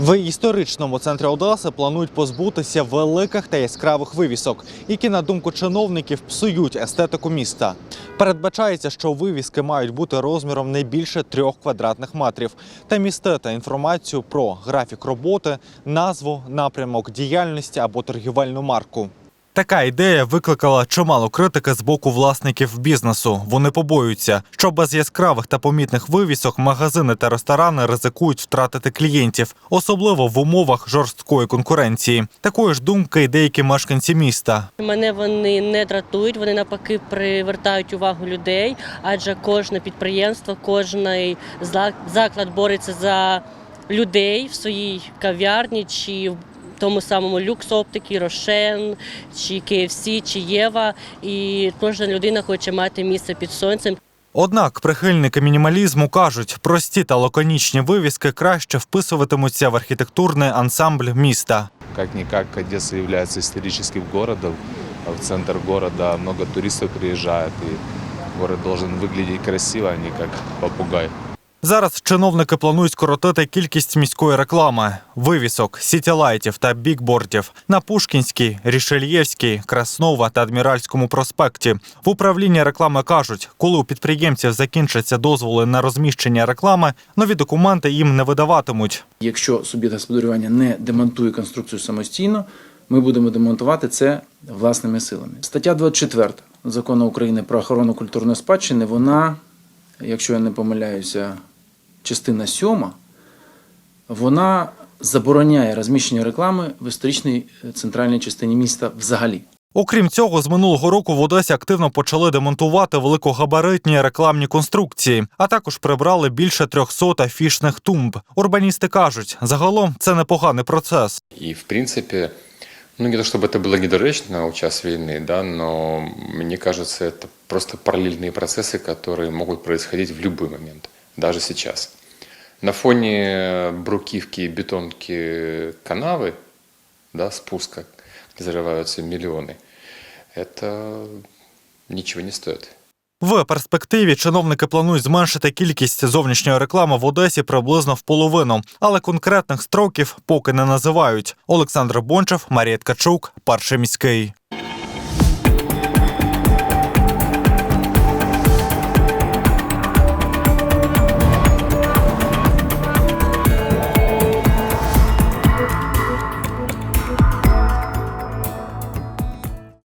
В історичному центрі Одеси планують позбутися великих та яскравих вивісок, які, на думку чиновників, псують естетику міста. Передбачається, що вивіски мають бути розміром не більше трьох квадратних метрів та містити інформацію про графік роботи, назву, напрямок діяльності або торгівельну марку. Така ідея викликала чимало критики з боку власників бізнесу. Вони побоюються, що без яскравих та помітних вивісок магазини та ресторани ризикують втратити клієнтів, особливо в умовах жорсткої конкуренції. Такої ж думки й деякі мешканці міста. Мене вони не дратують, вони навпаки привертають увагу людей, адже кожне підприємство, кожний заклад бореться за людей в своїй кав'ярні чи в тому самому люкс оптики, Рошен, чи KFC, чи Єва. І кожна людина хоче мати місце під сонцем. Однак прихильники мінімалізму кажуть, прості та лаконічні вивіски краще вписуватимуться в архітектурний ансамбль міста. Как-никак Одесса является историческим городом. а В центр города много туристов приезжает, и город должен выглядеть красиво, а не как попугай. Зараз чиновники планують скоротити кількість міської реклами, вивісок, сітілайтів та бікбордів на Пушкінській, Рішельєвській, Краснова та Адміральському проспекті. В управлінні реклами кажуть, коли у підприємців закінчаться дозволи на розміщення реклами, нові документи їм не видаватимуть. Якщо суб'єкт господарювання не демонтує конструкцію самостійно, ми будемо демонтувати це власними силами. Стаття 24 закону України про охорону культурної спадщини, вона, якщо я не помиляюся, частина 7, вона забороняє розміщення реклами в історичній е, центральній частині міста взагалі. Окрім цього, з минулого року в Одесі активно почали демонтувати великогабаритні рекламні конструкції, а також прибрали більше 300 афішних тумб. Урбаністи кажуть, загалом це непоганий процес. И, в принципе, ну не то чтобы это было недоречно у час войны, да, но мне кажется, это просто параллельные процессы, которые могут происходить в любой момент, даже сейчас. На фоне брукивки и бетонки канавы, да, спуска, где зарываются миллионы, это ничего не стоит. В перспективі чиновники планують зменшити кількість зовнішньої реклами в Одесі приблизно в половину, але конкретних строків поки не називають. Олександр Бончев, Марія Ткачук, перший міський.